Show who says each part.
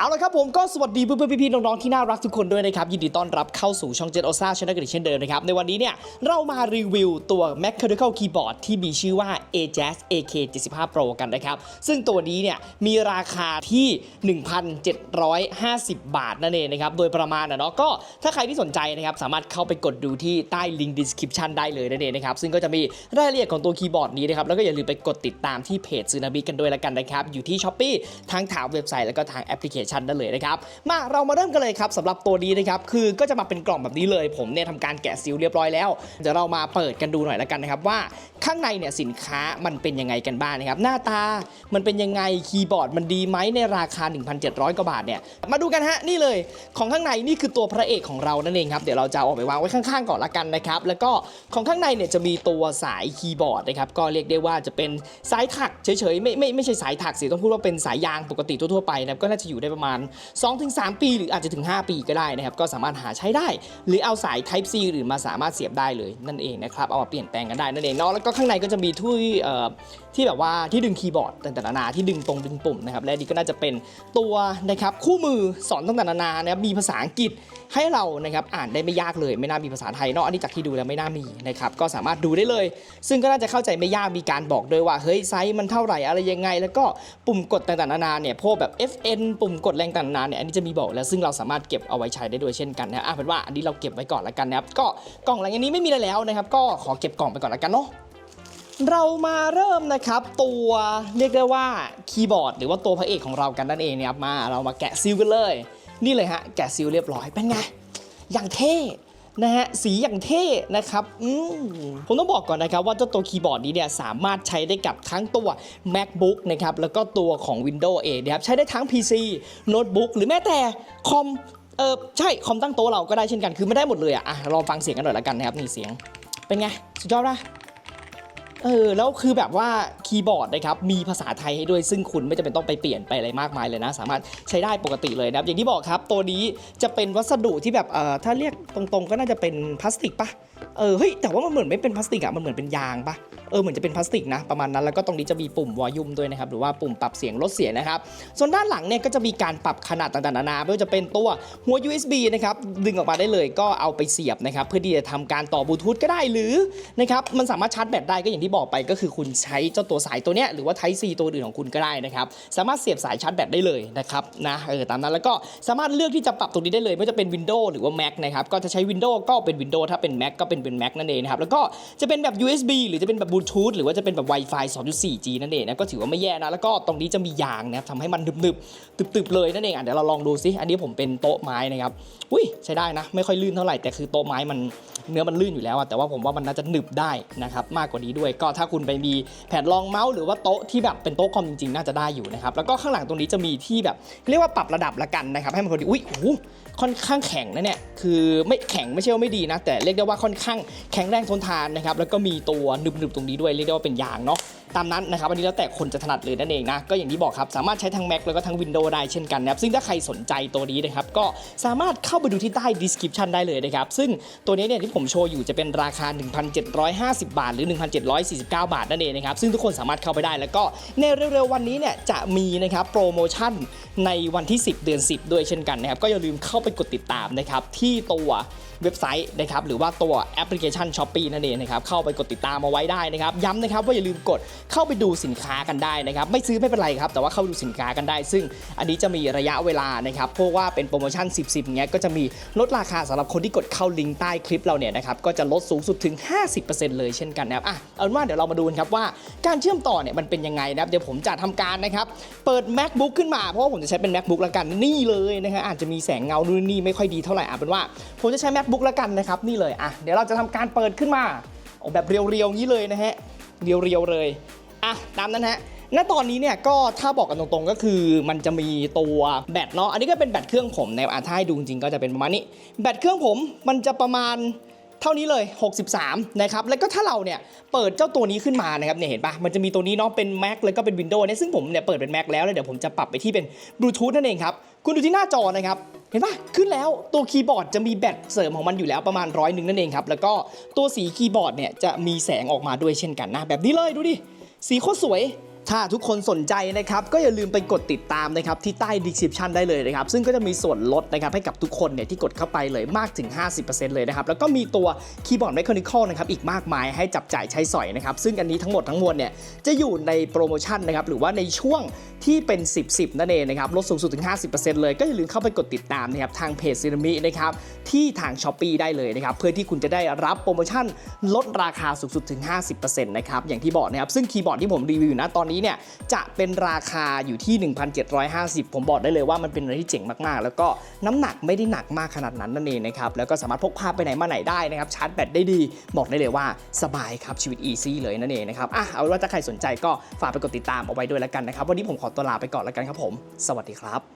Speaker 1: เอาละครับผมก็สวัสดีเพื่อนๆพี่ๆน้องๆที่น่ารักทุกคนด้วยนะครับ ยินดีต้อนรับเข้าสู่ช่องเจ็ดโอซ่าชนะกันอีกเช่นเดิมนะครับ ในวันนี้เนี่ย เรามารีวิวตัว Mechanical Keyboard ที่มีชื่อว่า AJAS AK75 Pro กันนะครับ ซึ่งตัวนี้เนี่ย มีราคาที่ 1,750 บาทนั่นเองนะครับ โดยประมาณนะเนาะก็ถ้าใครที่สนใจนะครับ สามารถเข้าไปกดดูที่ใต้ลิงก์ description ได้เลยนั่นเองนะครับซึ่งก็จะมีรายละเอียดของตัวคีย์บอร์ดนี้นะครับแล้วก็อย่าลืมไปกดติดตามที่เพจซูนาบิกันด้วยล้วกันนะครับอยู่ที่ s h อ p e e ทั้งทางเว็บไซต์แล้วก็ทางแอปพลิเคชนได้เลยนะครับ มาเรามาเริ่มกันเลยครับสำหรับตัวนี้นะครับ คือก็จะมาเป็นกล่องแบบนี้เลย ผมเนี่ยทำการแกะซีลเรียบร้อยแล้ว เดี๋ยวเรามาเปิดกันดูหน่อยแล้วกันนะครับว่าข้างในเนี่ยสินค้ามันเป็นยังไงกันบ้างนะครับ หน้าตามันเป็นยังไงคีย์บอร์ดมันดีไหมในราคา 1,700 กว่าบาทเนี่ยมาดูกันฮะนี่เลย ของข้างในนี่คือตัวพระเอกของเรานั่นเองครับเดี๋ยวเราจะเอาไปวางไว้ข้างๆก่อนละกันนะครับแล้วก็ของข้างในเนี่ยจะมีตัวสายคีย์บอร์ดนะครับก็เรียกได้ว่าจะเป็นสายถักเฉยๆไม่ไม่ไม่ใช่สายถักสิต้องพูดว่าเป็นสายยางปกติทั่วๆไปนะก็น่าจะอยู่ได้ประมาณ 2-3 ปี หรืออาจจะถึง 5 ปีก็ได้นะครับ ก็สามารถหาใช้ได้ หรือเอาสาย Type C หรือมาสามารถเสียบได้เลยนั่นเองนะครับ เอามาเปลี่ยนแปลงกันได้นั่นเองเนาะ แล้วก็ข้างในก็จะมีที่เอ่อที่แบบว่าที่ดึงคีย์บอร์ดต่างๆนานาที่ดึงตรงดึงปุ่มนะครับ และอันนี่ก็น่าจะเป็นตัวนะครับคู่มือสอนต่างๆนานานะครับมีภาษาอังกฤษให้เรานะครับอ่านได้ไม่ยากเลย ไม่น่ามีภาษาไทยเนาะอันนี้จากที่ดูแล้วไม่น่ามีนะครับก็สามารถดูได้เลย ซึ่งก็น่าจะเข้าใจไม่ยากมีการบอกด้วยว่าเฮ้ยไซส์มันเท่าไหร่อะไรยังไง แล้วก็ปุ่มกดต่างๆนานาเนี่ยพวกแบบ FN ปุ่มกดแรงต่างๆนานเนี่ยอันนี้จะมีบอกแล้วซึ่งเราสามารถเก็บเอาไว้ใช้ได้ด้วยเช่นกันนะอะเป็นว่าอันนี้เราเก็บไว้ก่อนละกันนะครับก็กล่องหลังอันนี้ไม่มีอะไรแล้วนะครับ ก็ขอเก็บกล่องไปก่อนละกันเนาะเรามาเริ่มนะครับตัวเรียกได้ว่าคีย์บอร์ดหรือว่าตัวพระเอกของเรากันนั่นเองนะครับมาเรามาแกะซิลกันเลย นี่เลยฮะแกะซิลเรียบร้อยเป็นไงอย่างเท่ นะฮะสีอย่างเท่นะครับอืมผมต้องบอกก่อนนะครับว่าเจ้าตัวคีย์บอร์ดนี้เนี่ยสามารถใช้ได้กับทั้งตัว MacBook นะครับแล้วก็ตัวของ Windows เองนะครับใช้ได้ทั้ง PC โน้ตบุ๊กหรือแม้แต่คอมเออใช่คอมตั้งโต๊ะเราก็ได้เช่นกันคือไม่ได้หมดเลยอะอะลองฟังเสียงกันหน่อยละกันนะครับนี่เสียง เป็นไง สุดยอดปะเออแล้วคือแบบว่า คีย์บอร์ดนะครับมีภาษาไทยให้ด้วยซึ่งคุณไม่จำเป็นต้องไปเปลี่ยนไปอะไรมากมายเลยนะ สามารถใช้ได้ปกติเลยนะครับอย่างที่บอกครับตัวนี้จะเป็นวัสดุที่แบบเอ่อถ้าเรียกตรงๆ ก็น่าจะเป็นพลาสติกปะเออเฮ้ยแต่ว่ามันเหมือนไม่เป็นพลาสติกอะมันเหมือนเป็นยางปะเออเหมือนจะเป็นพลาสติกนะประมาณนั้นแล้วก็ตรงนี้จะมีปุ่มวอลลุ่มด้วยนะครับหรือว่าปุ่มปรับเสียงลดเสียงนะครับส่วนด้านหลังเนี่ยก็จะมีการปรับขนาดต่างๆนานาไม่ว่าจะเป็นตัวหัว USB นะครับดึงออกมาได้เลยก็เอาไปเสียบนะครับเพื่อที่จะทำการต่อบลูทูธก็ได้หรือนะครับมันสามารถชาร์จแบตได้ก็อย่างที่บอกไปก็คือคุณใช้เจ้าตัวสายตัวเนี้ยหรือว่า Type C ตัวอื่นของคุณก็ได้นะครับสามารถเสียบสายชาร์จแบตได้เลยนะครับนะเออตามนั้นแล้วก็สามารถเลือกที่จะปรับตรงนี้ได้เลยไม่ว่าจะเป็น Windows หรือว่า Mac นะครับก็จะใช้ Windows ก็เป็น Windows ถ้าเป็น Mac ก็เป็นเป็น Mac นั่นเองนะครับแล้วก็จะเป็นแบบ USB หรือจะเป็นแบบบลูทูธหรือว่าจะเป็นแบบ Wi-Fi 2.4G นั่นเองนะก็ถือว่าไม่แย่นะแล้วก็ตรงนี้จะมียางนะครับทำให้มันหนึบๆตึบๆเลยนั่นเองอะเดี๋ยวเราลองดูซิอันนี้ผมเป็นโต๊ะไม้นะครับอุ้ยใช้ได้นะไม่ค่อยลื่นเท่าไหร่แต่คือโต๊ะไม้มัน เนื้อมันลื่นอยู่แล้วอะแต่ว่าผมว่ามันน่าจะหนึบได้นะครับมากกว่านี้ด้วย ก็ถ้าคุณไปมีแผ่นรองเมาส์หรือว่าโต๊ะที่แบบเป็นโต๊ะคอมจริงๆน่าจะได้อยู่นะครับแล้วก็ข้างหลังตรงนี้จะมีที่แบบเรียกว่าปรับระดับละกันนะครับให้มันพอดีอุ้ยโอ้โหค่อนข้างแข็งนะเนี่ยคือไม่แข็งไม่ใช่ว่าไม่ดีนะ แต่เรียกได้ว่าค่อนข้างแข็งแรงทนทานนะครับแล้วก็มีตัวหนึบๆตรงนี้ด้วยเรียกได้ว่าเป็นยางเนาะ ตามนั้นนะครับอันนี้แล้วแต่คนจะถนัดเลยนั่นเองนะก็อย่างที่บอกครับสามารถใช้ทั้ง Mac แล้วก็ทั้ง Windows ได้เช่นกันนะครับซึ่งถ้าใครสนใจตัวนี้นะครับก็สามารถเข้าไปดูที่ใต้ description ได้เลยนะครับซึ่งตัวนี้เนี่ยที่ผมโชว์อยู่จะเป็นราคา 1,750 บาท หรือ 1,749 บาทนั่นเองนะครับซึ่งทุกคนสามารถเข้าไปได้ แล้วก็ในเร็วๆวันนี้เนี่ยจะมีนะครับโปรโมชั่นในวันที่ 10 เดือน 10 ด้วยเช่นกันนะครับก็อย่าลืมเข้าไปกดติดตามนะครับที่ตัวเว็บไซต์นะครับหรือว่าตัวแอปพลิเคชัน s h อ p e e นั่นเองนะครับเข้าไปกดติดตามเอาไว้ได้นะครับย้ำนะครับว่าอย่าลืมกดเข้าไปดูสินค้ากันได้นะครับไม่ซื้อไม่เป็นไรครับแต่ว่าเข้าไปดูสินค้ากันได้ ซึ่งอันนี้จะมีระยะเวลานะครับเพราะว่าเป็นโปรโมชั่น 10 10เงี้ยก็จะมีลดราคาสำหรับคนที่กดเข้าลิงก์ใต้คลิปเราเนี่ยนะครับก็จะลดสูงสุดถึง 50%เลยเช่นกันนะครับอะเอาเป็นว่าเดี๋ยวเรามาดูกันครับว่าการเชื่อมต่อเนี่ยมันเป็นยังไงนะครับเดี๋ยวผมจะทำการนะครับเปิด macbook ขึ้นมาเพราะว่าผมจะใช้เป็น macbook แล้วกันนี่เลยนะฮะอาจจะมีแสงเงานู่นนี่ไม่ค่อยดีเท่าไหร่อะเป็นว่าผมจะใช้ macbook แล้วกันนะครับนี่เลยอะเดี๋ยวเราจะทำการเปิดขึ้นมาออกแบบเรียวๆงี้เลยนะฮะ เรียวๆเลยอะตามนั้นฮะณตอนนี้เนี่ยก็ถ้าบอกกันตรงๆก็คือมันจะมีตัวแบตเนาะอันนี้ก็เป็นแบตเครื่องผมในอะถ้าให้ดูจริงๆก็จะเป็นประมาณนี้ แบตเครื่องผมมันจะประมาณ เท่านี้เลย 63 นะครับ แล้วก็ถ้าเราเนี่ยเปิดเจ้าตัวนี้ขึ้นมานะครับเนี่ยเห็นปะมันจะมีตัวนี้เนาะเป็น Mac แล้วก็เป็น Windows เนี่ยซึ่งผมเนี่ยเปิดเป็น Mac แล้วแล้วเดี๋ยวผมจะปรับไปที่เป็นบลูทูธนั่นเองครับ คุณดูที่หน้าจอนะครับ เห็นปะขึ้นแล้วตัวคีย์บอร์ดจะมีแบตเสริมของมันอยู่แล้วประมาณร้อยหนึ่งนั่นเองครับ แล้วก็ตัวสีคีย์บอร์ดเนี่ยจะมีแสงออกมาด้วยเช่นกันนะแบบนี้เลยดูดิสีโคตรสวยถ้าทุกคนสนใจนะครับก็อย่าลืมไปกดติดตามนะครับที่ใต้ description ได้เลยนะครับซึ่งก็จะมีส่วนลดนะครับให้กับทุกคนเนี่ยที่กดเข้าไปเลยมากถึง 50%เลยนะครับแล้วก็มีตัวคีย์บอร์ด Mechanical นะครับอีกมากมายให้จับจ่ายใช้สอยนะครับซึ่งอันนี้ทั้งหมดทั้งมวลเนี่ยจะอยู่ในโปรโมชั่นนะครับหรือว่าในช่วงที่เป็น 10 10 นั่นเองนะครับลดสูงสุดถึง 50%เลยก็อย่าลืมเข้าไปกดติดตามนะครับทางเพจซีนามินะครับที่ทาง s h อ p e e ได้เลยนะครับเพื่อที่คุณจะได้รับโปรโมชั่นลดราคาสูงสุดถึง 50%นะครับอย่างที่บอกนะครับซึ่งคีย์บอร์ดที่ผมรีวิวอยู่นะตอนนี้เนี่ยจะเป็นราคาอยู่ที่ 1,750 ผมบอกได้เลยว่ามันเป็นอะไรที่เจ๋งมากๆ แล้วก็น้ำหนักไม่ได้หนักมากขนาดนั้นนั่นเองนะครับแล้วก็สามารถพกพาไปไหนมาไหนได้นะครับชาร์จแบตได้ดีบอกได้เลยว่าสบายครับชีวิตอีซี่เลยนั่นเองนะครับอะเอาว่าถ้าใครสนใจก็ฝากไปกดติดตามเอาไว้ด้วยแล้วกันนะครับวันนี้ผมขอตัวลาไปก่อนแล้วกันครับผม สวัสดีครับ